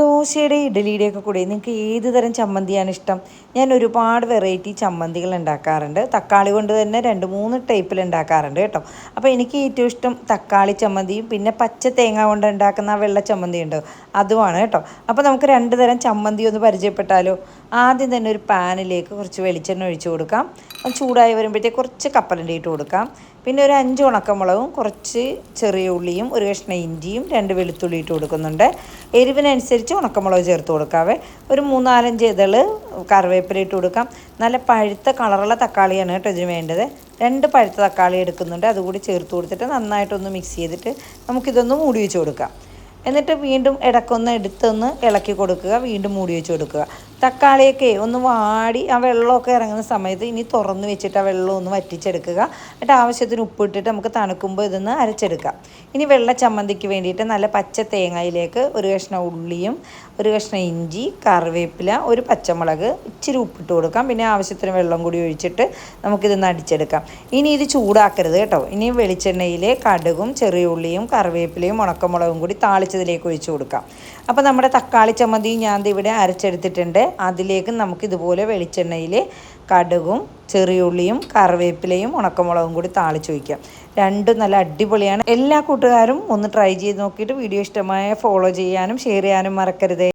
ദോശയുടെ ഇഡലിയുടെയൊക്കെ കൂടെ നിങ്ങൾക്ക് ഏത് തരം ചമ്മന്തിയാണ് ഇഷ്ടം? ഞാൻ ഒരുപാട് വെറൈറ്റി ചമ്മന്തികൾ ഉണ്ടാക്കാറുണ്ട്. തക്കാളി കൊണ്ട് തന്നെ രണ്ട് മൂന്ന് ടൈപ്പിൽ ഉണ്ടാക്കാറുണ്ട് കേട്ടോ. അപ്പോൾ എനിക്ക് ഏറ്റവും ഇഷ്ടം തക്കാളി ചമ്മന്തിയും പിന്നെ പച്ച തേങ്ങ കൊണ്ട് ഉണ്ടാക്കുന്ന വെള്ള ചമ്മന്തി ഉണ്ട് അതുമാണ് കേട്ടോ. അപ്പോൾ നമുക്ക് രണ്ട് തരം ചമ്മന്തി ഒന്ന് പരിചയപ്പെട്ടാലോ? ആദ്യം തന്നെ ഒരു പാനിലേക്ക് കുറച്ച് വെളിച്ചെണ്ണ ഒഴിച്ച് കൊടുക്കാം. അത് ചൂടായി വരുമ്പോഴത്തേക്ക് കുറച്ച് കപ്പലണ്ടി ഇട്ട് കൊടുക്കാം. പിന്നെ ഒരു അഞ്ച് ഉണക്കമുളകും കുറച്ച് ചെറിയ ഉള്ളിയും ഒരു കഷ്ണ ഇഞ്ചിയും രണ്ട് വെളുത്തുള്ളി ഇട്ട് കൊടുക്കുന്നുണ്ട്. എരിവിനനുസരിച്ച് ഉണക്കമുളക് ചേർത്ത് കൊടുക്കാവേ. ഒരു മൂന്നാലഞ്ച് ഇതൾ കറിവേപ്പില ഇട്ട് കൊടുക്കാം. നല്ല പഴുത്ത കളറുള്ള തക്കാളിയാണ് കേട്ടോ ഇതിന് വേണ്ടത്. രണ്ട് പഴുത്ത തക്കാളി എടുക്കുന്നുണ്ട്. അതുകൂടി ചേർത്ത് കൊടുത്തിട്ട് നന്നായിട്ടൊന്ന് മിക്സ് ചെയ്തിട്ട് നമുക്കിതൊന്ന് മൂടി വെച്ച് കൊടുക്കാം. എന്നിട്ട് വീണ്ടും ഇടക്കൊന്ന് എടുത്തൊന്ന് ഇളക്കി കൊടുക്കുക. വീണ്ടും മൂടി വെച്ച് കൊടുക്കുക. തക്കാളിയൊക്കെ ഒന്ന് വാടി ആ വെള്ളമൊക്കെ ഇറങ്ങുന്ന സമയത്ത് ഇനി തുറന്ന് വെച്ചിട്ട് ആ വെള്ളം ഒന്ന് വറ്റിച്ചെടുക്കുക. എന്നിട്ട് ആവശ്യത്തിന് ഉപ്പിട്ടിട്ട് നമുക്ക് തണുക്കുമ്പോൾ ഇതൊന്ന് അരച്ചെടുക്കാം. ഇനി വെള്ള ചമ്മന്തിക്ക് വേണ്ടിയിട്ട് നല്ല പച്ച തേങ്ങയിലേക്ക് ഒരു കഷ്ണം ഉള്ളിയും ഒരു കഷ്ണം ഇഞ്ചി കറിവേപ്പില ഒരു പച്ചമുളക് ഇച്ചിരി ഉപ്പിട്ട് കൊടുക്കാം. പിന്നെ ആവശ്യത്തിന് വെള്ളം കൂടി ഒഴിച്ചിട്ട് നമുക്കിതൊന്ന് അടിച്ചെടുക്കാം. ഇനി ഇത് ചൂടാക്കരുത് കേട്ടോ. ഇനി വെളിച്ചെണ്ണയിൽ കടുകും ചെറിയ ഉള്ളിയും കറിവേപ്പിലയും ഉണക്കമുളകും കൂടി താളിച്ചതിലേക്ക് ഒഴിച്ചു കൊടുക്കാം. അപ്പോൾ നമ്മുടെ തക്കാളി ചമ്മന്തി ഞാൻ ഇവിടെ അരച്ചെടുത്തിട്ടുണ്ട്. അതിലേക്ക് നമുക്ക് ഇതുപോലെ വെളിച്ചെണ്ണയിൽ കടുകും ചെറിയുള്ളിയും കറിവേപ്പിലയും ഉണക്കമുളകും കൂടി താളിച്ച് വയ്ക്കാം രണ്ടും നല്ല അടിപൊളിയാണ്. എല്ലാ കൂട്ടുകാരും ഒന്ന് ട്രൈ ചെയ്ത് നോക്കിയിട്ട് വീഡിയോ ഇഷ്ടമായ ഫോളോ ചെയ്യാനും ഷെയർ ചെയ്യാനും മറക്കരുത്.